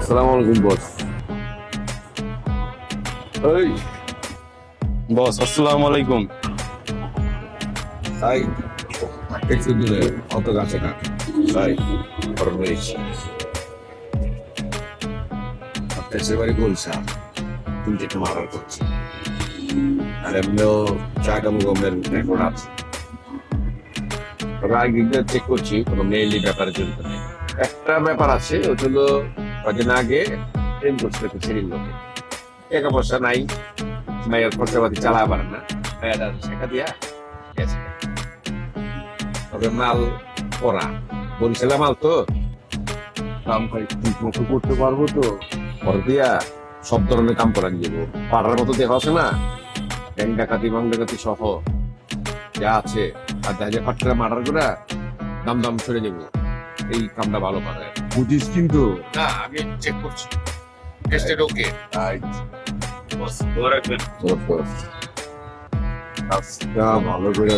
আসসালামু আলাইকুম বস এই বস আসসালামু আলাইকুম তাই একটু দূরে, অত কাছে না। তাই আপনার সে বাড়ি বলছিলাম, তুমি যেটা মারার করছি। আর এমনিও চাকা মুগমের রেকর্ড আছে। তবে আগে চেক করছি, কোনো মেইলি ব্যাপারে জড়িত নেই। একটা ব্যাপার আছে, ওটা হলো কদিন আগে ট্রেন করছিল একটু ছেড়ির লোকে। টাকা পয়সা নাই, মায়ের খরচাপাতি চালা পারে না শেখা দিয়া গেছে। মাল করা বরিশালা মাল তো? কাম ঠিক মতো করতে পারব তো। সব ধরনের কাম করা যাব। পাড়ার মতো দেখা আছে না? ব্যাং ডাকাতি বাং ডাকাতি সহ। যা আছে আর দেখা যায় পাট্টা মার্ডার করে দাম দাম সরে নেব এই কামটা ভালো পারে বুঝিস কিন্তু। না আমি চেক করছি। টেস্টেড ওকে বস দোয়া রাখবেন। কাজটা ভালো করে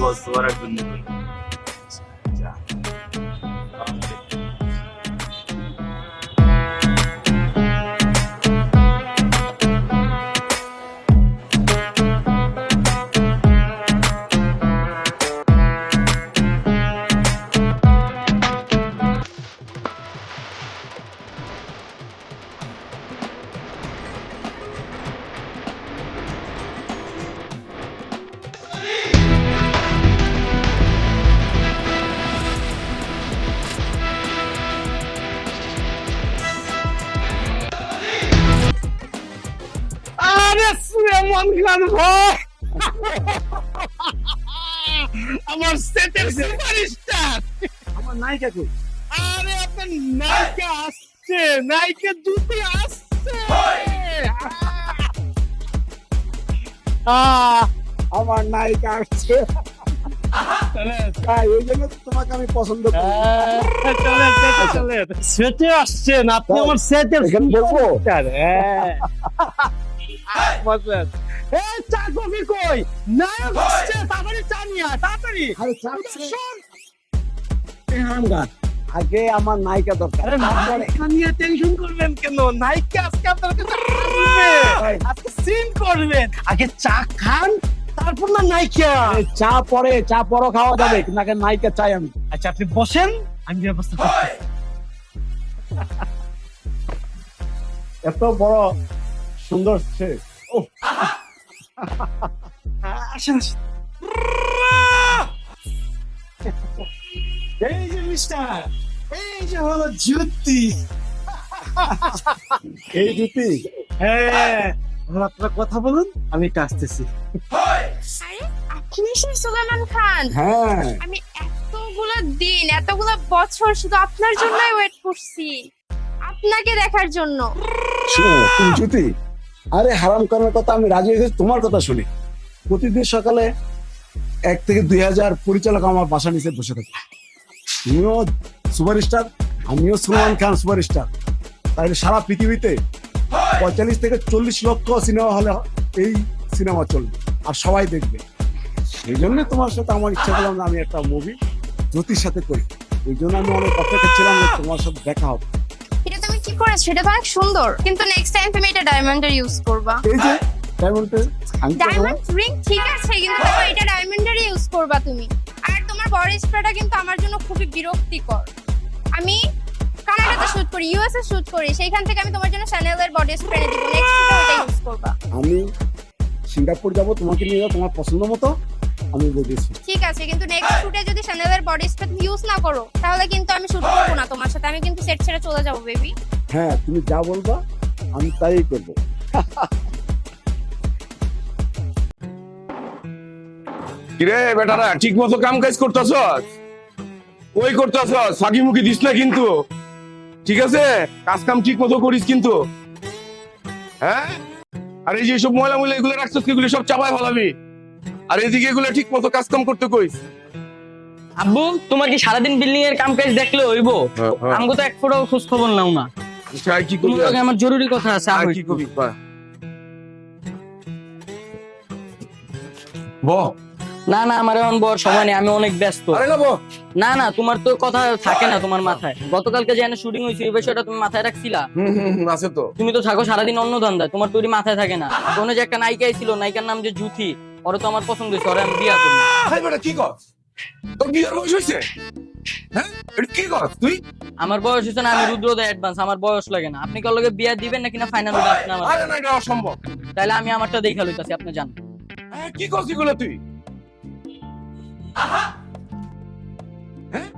বস দোয়া রাখবেন। সুলেমান ভাই! আমার সেটের সুপারস্টার! আমার নায়িকা কই আরে আপনার নায়িকা আসছে! নায়িকা দুটি আসছে! আমার নায়িকা আসছে। তোমাকে আমি পছন্দ করি। সেটে আসছেন আপনি আমার সেটের বলব? হ্যাঁ বসেন। চা কফি কই? নায়ক আসছে তাড়াতাড়ি চা নিয়ে আয়, তাড়াতাড়ি। আরে চাচ্ছে শোন। হামগান আগে আমার নায়িকা দরকার। নিয়ে টেনশন করবেন কেন? নায়িকা আজকে আপনার কাছে আজকে সিন করবেন। আগে চা খান তারপর না নায়িকা। চা পরে চা পরও খাওয়া যাবে কিন্তু আগে নায়িকা চাই আমি। আচ্ছা আপনি বসেন আমি ব্যবস্থা করছি। এত বড় সুন্দর সে ও আসেন এই যে মিস্টার এই যে হলো জ্যোতি। এই হ্যাঁ আপনারা কথা বলুন আমি একটু আসতেছি। আপনি সেই সুলেমান খান। হ্যাঁ। আমি এতগুলো দিন এতগুলো বছর শুধু আপনার জন্যই ওয়েট করছি। আপনাকে দেখার জন্য। শোনো তুমি জুতি আরে হারাম করার কথা আমি রাজি হয়েছি, তোমার কথা শুনি। প্রতিদিন সকালে এক থেকে দুই হাজার পরিচালক আমার বাসা নিচে বসে থাকে। তুমিও সুপারস্টার, আমিও সুলমান খান সুপারস্টার। তাহলে সারা পৃথিবীতে পঁয়তাল্লিশ থেকে চল্লিশ লক্ষ সিনেমা হলে এই সিনেমা চলবে, আর সবাই দেখবে। সেই জন্য তোমার সাথে আমার ইচ্ছা করলাম আমি একটা মুভি জ্যোতির সাথে করি। এই জন্য আমি অনেক অপেক্ষা ছিলাম তোমার সাথে দেখা হবে। কি করেছ এটা তো অনেক সুন্দর। কিন্তু নেক্সট টাইম তুমি এটা ডায়মন্ডের ইউজ করবা। এই যে ডায়মন্ডের ডায়মন্ড রিং ঠিক আছে কিন্তু দেখো এটা ডায়মন্ডের ইউজ করবা তুমি। আর তোমার বডি স্প্রেটা কিন্তু আমার জন্য খুবই বিরক্তিকর। আমি কানাডাতে শুট করি ইউএসএ শুট করি সেইখান থেকে আমি তোমার জন্য চ্যানেলের বডি স্প্রে দিব। নেক্সট ওটা ইউজ করবা। আমি সিঙ্গাপুর যাব তোমাকে নিয়ে যাব তোমার পছন্দ মতো। আমি বলতেছি। ঠিক আছে কিন্তু নেক্সট শুটে যদি চ্যানেলের বডি স্প্রে ইউজ না করো তাহলে কিন্তু আমি শুট করব না তোমার সাথে। আমি কিন্তু সেট ছেড়ে চলে যাব বেবি হ্যাঁ তুমি যা বলবা আমি তাই করব। কিরে বেটারা ঠিক মতো কাম কাজ করতেছ? ওই করতেছ? ফাঁকি মুখি দিস না কিন্তু। ঠিক আছে? কাজ কাম ঠিক মতো করিস কিন্তু। হ্যাঁ? আর এই যে সব ময়লা ময়লা এগুলো রাখছিস এগুলো সব চাপায় ফেলাবি। আর এদিকে এগুলো ঠিক মতো কাজ কাম করতে কইস আব্বু তোমার কি সারাদিন বিল্ডিং এর কাম কাজ দেখলে হইব? আমাকে তো এক ফোটাও খোঁজ খবর নাও না। চাই কি করবি আমার জরুরি কথা আছে আর কি। করবি বা। না না আমার এখন বর সময় নেই আমি অনেক ব্যস্ত। আরে না না না তোমার তো কথা থাকে না তোমার মাথায়। গতকালকে যে শুটিং হয়েছে এই বিষয়টা তুমি মাথায় রাখছিলা? আছে তো। তুমি তো থাকো সারাদিন অন্য ধান্দা তোমার তৈরি মাথায় থাকে না। কোনো যে একটা নায়িকা ছিল নায়িকার নাম যে জুথি। ওরে তো আমার পছন্দ হয়েছে ওরে আমি বিয়া করব। হাই বেটা কি কর? তোর বিয়ের বয়স হয়েছে? হ্যাঁ? এটা কি কর তুই? আমার বয়স হচ্ছে না আমি রুদ্রদা অ্যাডভান্স আমার বয়স লাগে না। আপনি কার লগে বিয়া দিবেন নাকি না ফাইনাল আপনি আমার? আরে না এটা অসম্ভব। তাহলে আমি আমারটা দেখা লইতাছি আপনি জান হ্যাঁ, কি করছিস এগুলো তুই? হ্যাঁ?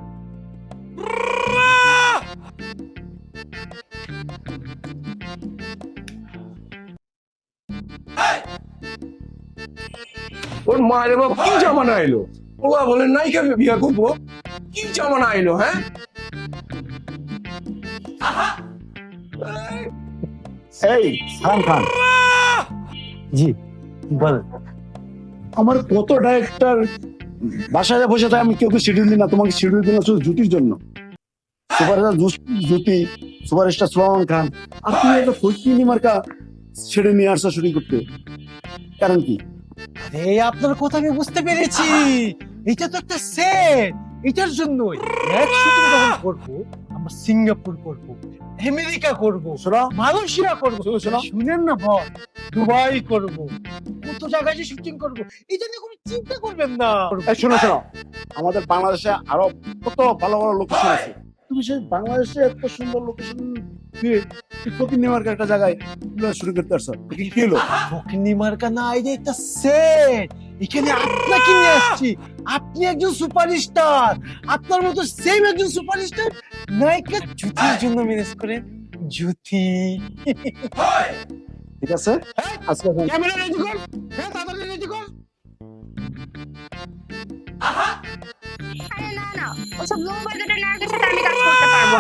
ওর মায়ের বাবা কি জামানা এলো? ও বাবা নায়িকা বিয়া করব? কি জামানা এলো হ্যাঁ? এই সালাম খান জি বল। আমার কত ডাইরেক্টর বাসায় বসে থাকে আমি কেউ শিডিউল দিই না তোমাকে শিডিউল দিলাম শুধু জুটির জন্য। সুপারস্টার জুটি সুপারস্টার সুলমান খান। তুমি একটা ফৈকিনি মার্কা ছেড়ে নিয়ে আসছো শুটিং করতে। কারণ কি? এই আপনার কথা আমি বুঝতে পেরেছি। এটা তো একটা সেট এটার জন্যই নেক্সট শুটিং যখন করব আমরা সিঙ্গাপুর করব আমেরিকা করব মালয়েশিয়া করব। শোনো, শোনো। শুনেন না বল দুবাই করব কত জায়গায় যে শুটিং করব এটা নিয়ে কোনো চিন্তা করবেন না। এই শোনো শোনো। আমাদের বাংলাদেশে আরও কত ভালো ভালো লোকেশন আছে। তুমি সেই বাংলাদেশে এত সুন্দর লোকেশন দিয়ে মার্কা একটা জায়গায় শুরু করতে পারছ কি কি হলো? ফকিনি মার্কা না এই যে একটা সেট এখানে আপনাকে নিয়ে আসছি। আপনি একজন সুপারস্টার। আপনার মতো সেম একজন সুপারস্টার নায়িকা জুতির জন্য ম্যানেজ করে জুতি ঠিক আছে? আজকে ক্যামেরা রেডি কর। হ্যাঁ তাড়াতাড়ি রেডি কর। আরে না না, ওসব লো বাজেটের নায়কের সাথে আমি কাজ করতে পারব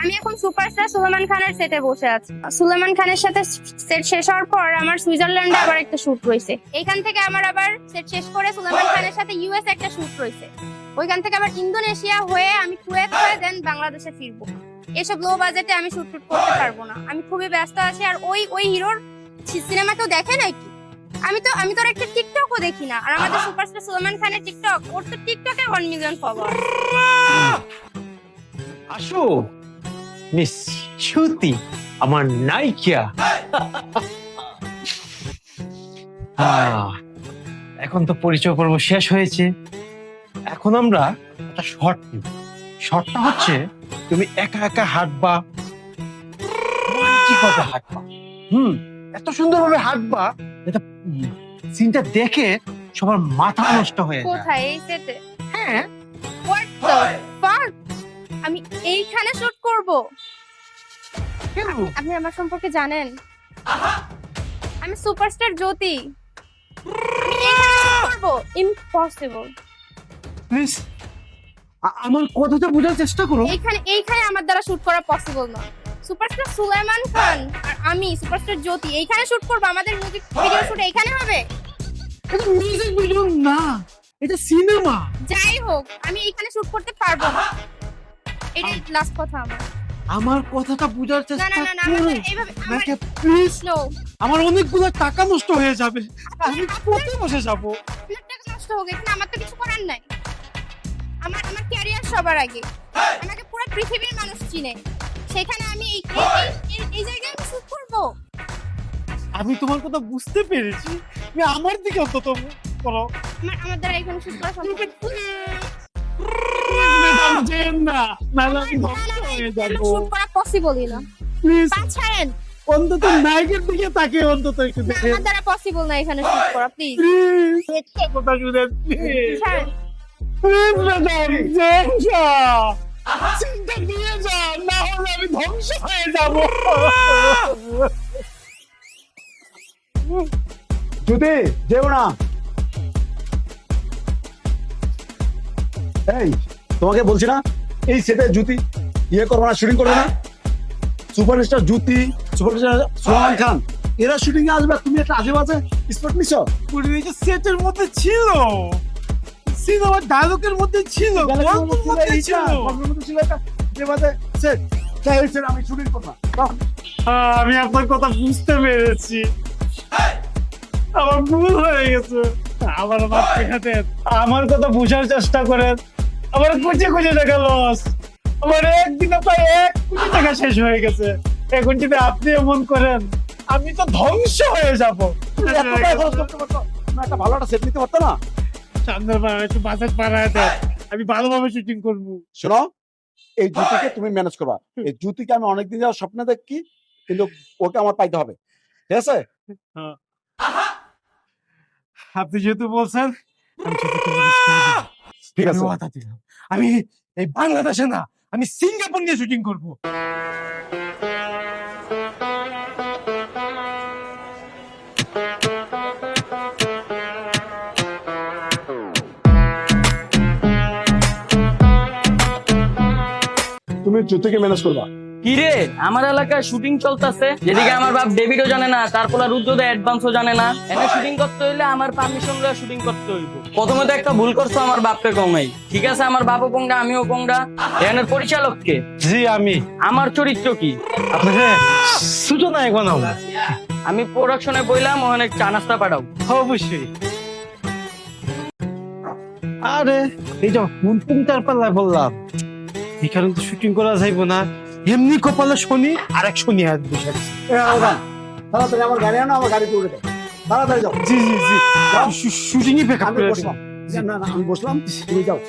আমি এখন সুপারস্টার সুলেমান খানের সেটে বসে আছি। সুলেমান খানের সাথে সেট শেষ হওয়ার পর আমার সুইজারল্যান্ডে আবার একটা শুট রয়েছে। এইখান থেকে আমার আবার সেট শেষ করে সুলেমান খানের সাথে ইউএস একটা শুট রয়েছে। ওইখান থেকে আবার ইন্দোনেশিয়া হয়ে আমি কুয়েত হয়ে দেন বাংলাদেশে ফিরবো। এসব লো বাজেটে আমি শুট টুট করতে পারব না। আমি খুবই ব্যস্ত আছি আর ওই ওই হিরোর সিনেমা কেউ দেখে নাকি আমি তো আমি তো আর একটা টিকটকও দেখি না। আর আমাদের সুপারস্টার সুলেমান খানের টিকটক ওর তো টিকটকে ওয়ান মিলিয়ন ফলোয়ার আসো মিস শ্রুতি আমার আহ, এখন তো পরিচয় পর্ব শেষ হয়েছে। এখন আমরা একটা শর্ট নিব। শর্টটা হচ্ছে তুমি একা একা হাঁটবা। কি করবে হাঁটবা? হুম এত সুন্দরভাবে হাঁটবা সিনটা দেখে সবার মাথা নষ্ট হয়ে যায়। কোথায়? এই সেটে হ্যাঁ। হোয়াট দ্য ফাক আমি এইখানে শুট করব। কেন? আপনি আমার সম্পর্কে জানেন? আমি সুপারস্টার জ্যোতি। করব। ইম্পসিবল প্লিজ আমার কথাটা বোঝার চেষ্টা করো। এইখানে এইখানে আমার দ্বারা শুট করা পসিবল না সুপারস্টার সুলাইমান খান আর আমি সুপারস্টার জ্যোতি এইখানে শুট করব আমাদের মিউজিক ভিডিও শুট এইখানে হবে? এটা মিউজিক ভিডিও না এটা সিনেমা যাই হোক আমি এইখানে শুট করতে পারব না। এটাই লাস্ট কথা আমার। আমার কথাটা বোঝার না চেষ্টা না না না করো। নাকি প্লিজ স্লো আমার অনেকগুলো টাকা নষ্ট হয়ে যাবে। আমি কোথায় বসে যাব। টাকা নষ্ট হোক এখানে আমার তো কিছু করার নাই। আমার আমার ক্যারিয়ার সবার আগে। আমাকে পুরো পৃথিবীর মানুষ চিনে। সেখানে আমি এই এই- এই- এই জায়গায় আমি শুট করব। আমি তোমার কথা বুঝতে পেরেছি। তুমি আমার দিকে অন্তত করো। আমার আমার দ্বারা এখানে শুট করা সম্ভব ম্যাডাম যেন না। নাহলে আমি ধ্বংস হয়ে যাব। শুট করা পসিবলই না। প্লিজ পা ছাড়েন। অন্তত নায়কের দিকে তাকে অন্তত একটু না, দেখে আমার দ্বারা পসিবল না এখানে শুট করা প্লিজ প্লিজ একটা কথা শুনেন প্লিজ ছাড়েন। প্লিজ ম্যাডাম না চিন্তা নিয়ে যান না হলে আমি ধ্বংস হয়ে যাব জুতি যেও না। এই তোমাকে বলছি না এই সেটে জুতি ইয়ে করবে না শুটিং করবে না। সুপারস্টার জুতি সুপারস্টার সুলমান খান এরা শুটিং এ আসবে তুমি একটা আজে বাজে স্পট নিছ সেটের মধ্যে ছিল। সিনেমার ডায়লগের মধ্যে ছিল গল্পের মধ্যে ছিল গল্পের মধ্যে ছিল এটা যে বাদে স্যার স্যার স্যার আমি শুটিং করলাম হ্যাঁ, আমি আপনার কথা বুঝতে পেরেছি। আমার ভুল হয়ে গেছে। আমার মাপ আমার কথা বোঝার চেষ্টা করেন। আমার কোটি কোটি টাকা লস আমার একদিনে প্রায় এক কোটি টাকা শেষ হয়ে গেছে। এখন যদি আপনি এমন করেন আমি তো ধ্বংস হয়ে যাব। এত টাকা খরচ করতে পারতো তুমি একটা ভালো একটা সেট নিতে পারতো না? সামনের বার একটু বাজেট বাড়ায় দেন আমি ভালোভাবে শুটিং করব। শোনো এই জুতিকে তুমি ম্যানেজ করবা। এই জুতিকে আমি অনেকদিন যাওয়ার স্বপ্ন দেখি কিন্তু ওকে আমার পাইতে হবে। ঠিক আছে? আপনি যেহেতু বলছেন আমি। ঠিক আছে। কথা দিলাম। আমি এই বাংলাদেশে না আমি সিঙ্গাপুর নিয়ে শুটিং করব। তুমি জুতিকে ম্যানেজ করবা। কিরে আমার এলাকায় শুটিং চলতেছে। যেদিকে আমার বাপ ডেভিডও জানে না তারপর রুদ্রদা অ্যাডভান্সও জানে না। এনে শুটিং করতে হইলে আমার পারমিশন লয়ে শুটিং করতে হইব। প্রথমে তো একটা ভুল করছ আমার বাপকে কমাই ঠিক আছে আমার বাপও কোনটা আমিও কোনটা এখানের পরিচালক কে জি আমি। আমার চরিত্র কি? আপনাকে সূচনায় বানাবো আমি প্রোডাকশনে বইলাম অনেক চা নাস্তা পাঠাও। অবশ্যই। আরে এই যে কোন পাল্লায় বললাম। এখানে তো শুটিং করা যাইব না। এমনি কপালে শনি আর এক শনি। হাত বসে আছে। তাড়াতাড়ি আমার গাড়ি আনো আমার গাড়িতে উঠে দাও তাড়াতাড়ি যাও। জি জি জি। শুটিং করে বসলাম। না না আমি বসলাম তুমি যাও।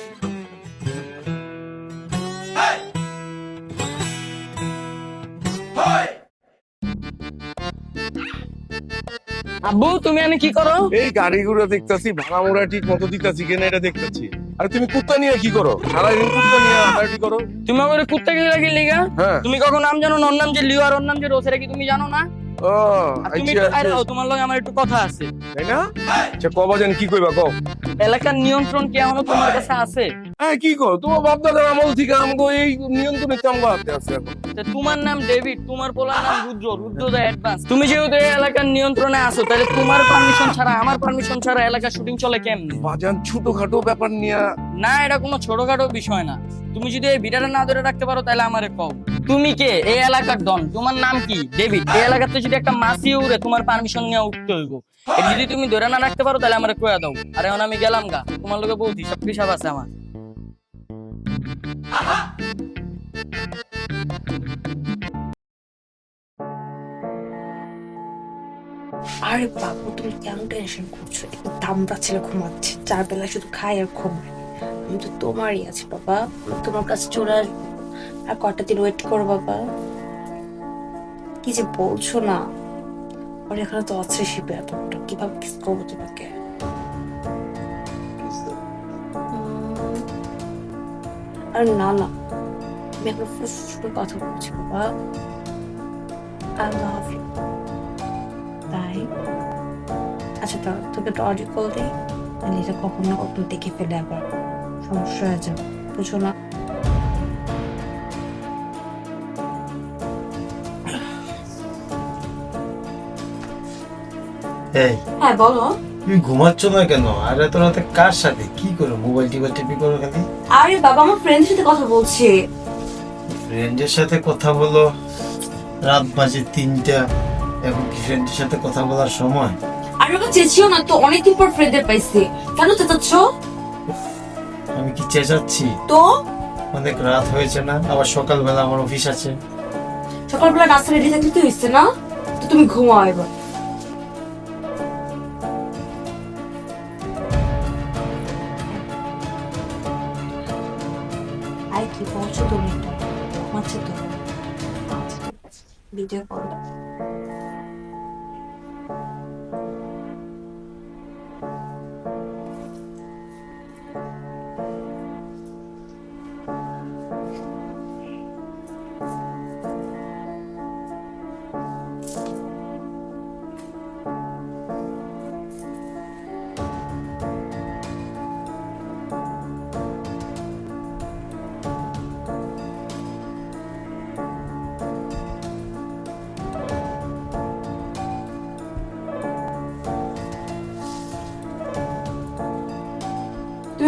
আব্বু তুমি এনে কি করো? এই গাড়িগুলো দেখতাছি ভাড়া মোড়া ঠিক মতো দিতাছি কেন এটা দেখতাছি। আরে তুমি কুত্তা নিয়ে কি করো? সারাদিন কুত্তা নিয়ে হাঁটাহাঁটি করো? তুমি আমার কুত্তা কি লাগি লিগা? হ্যাঁ। তুমি কখন নাম জানো? ওর নাম যে লিও আর ওর নাম যে রোসেরা কি তুমি জানো না? ও তুমি আচ্ছা আচ্ছা, তোমার লগে আমার একটু কথা আছে। তাই না? আচ্ছা কবা জানি কি কইবা কও এলাকার নিয়ন্ত্রণ কি এখনও তোমার কাছে আছে? হ্যাঁ কি করো? তোমার বাপ দাদার আমল থেকে আমাকে এই নিয়ন্ত্রণে চামগা হাতে আছে এখন। তা তোমার নাম ডেভিড তোমার পোলার নাম রুদ্র রুদ্র দা অ্যাডভান্স তুমি যেহেতু এই এলাকার নিয়ন্ত্রণে আছো তাহলে তোমার পারমিশন ছাড়া আমার পারমিশন ছাড়া এলাকার শুটিং চলে কেমনে? বাজান ছোটখাটো ব্যাপার নিয়ে না এটা কোনো ছোটখাটো বিষয় না। তুমি যদি এই ভিডিওটা না ধরে রাখতে পারো তাহলে আমারে কও। তুমি কে? এই এলাকার ডন। তোমার নাম কি? ডেভিড। এই এলাকাতে যদি একটা মাসি উড়ে তোমার পারমিশন নিয়ে উঠতে হইব। যদি তুমি ধরে না রাখতে পারো তাহলে আমারে কয়া দাও। আর এখন আমি গেলাম গা। তোমার লোকে বহুত হিসাব হিসাব আছে আমার। আরে বাবু, তুমি কেন টেনশন করছ? একটু দামড়া ছেলে ঘুমাচ্ছে। চার বেলা শুধু খাই আর ঘুমায় আমি তো তোমারই আছি, বাবা। তোমার কাছে চলে আসব। আর কটা দিন ওয়েট করো, বাবা। কি যে বলছো না। আর এখানে তো আছে শিবে এতটা কীভাবে কিস করব তোমাকে? আরে না না। আমি এখন ফুস করে কথা বলছি বাবা। I love you. তাই? আচ্ছা তো তোকে একটা অডিও কল দিই। তাহলে এটা কখন না কখন দেখে ফেলে আবার। সমস্যা হয়ে যাবে বুঝো না। হ্যাঁ বলো। তুমি ঘুমাচ্ছ না কেন? আর এত রাতে কার সাথে? কি করো? মোবাইল টিপা টিপি করো খালি? আরে বাবা আমার ফ্রেন্ডের সাথে কথা বলছি। ফ্রেন্ডের সাথে কথা বলো। রাত বাজে তিনটা। এখন কি ফ্রেন্ডের সাথে কথা বলার সময়? আর ওকে চেয়েছিও না তো অনেকদিন পর ফ্রেন্ডের পাইছি। কেন চেঁচাচ্ছ? আমি কি চেঁচাচ্ছি? তো? অনেক রাত হয়েছে না আবার সকালবেলা আমার অফিস আছে। সকালবেলা নাস্তা রেডি থাকলে তো হয়েছে না? তো তুমি ঘুমাও এবার। কি বলছো তুমি? তো। ভিডিও কল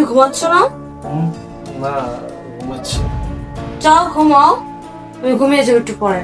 ঘুমাচ্ছ না? না ঘুমাচ্ছি। যাও ঘুমাও। তুমি ঘুমিয়ে যাও একটু পরে।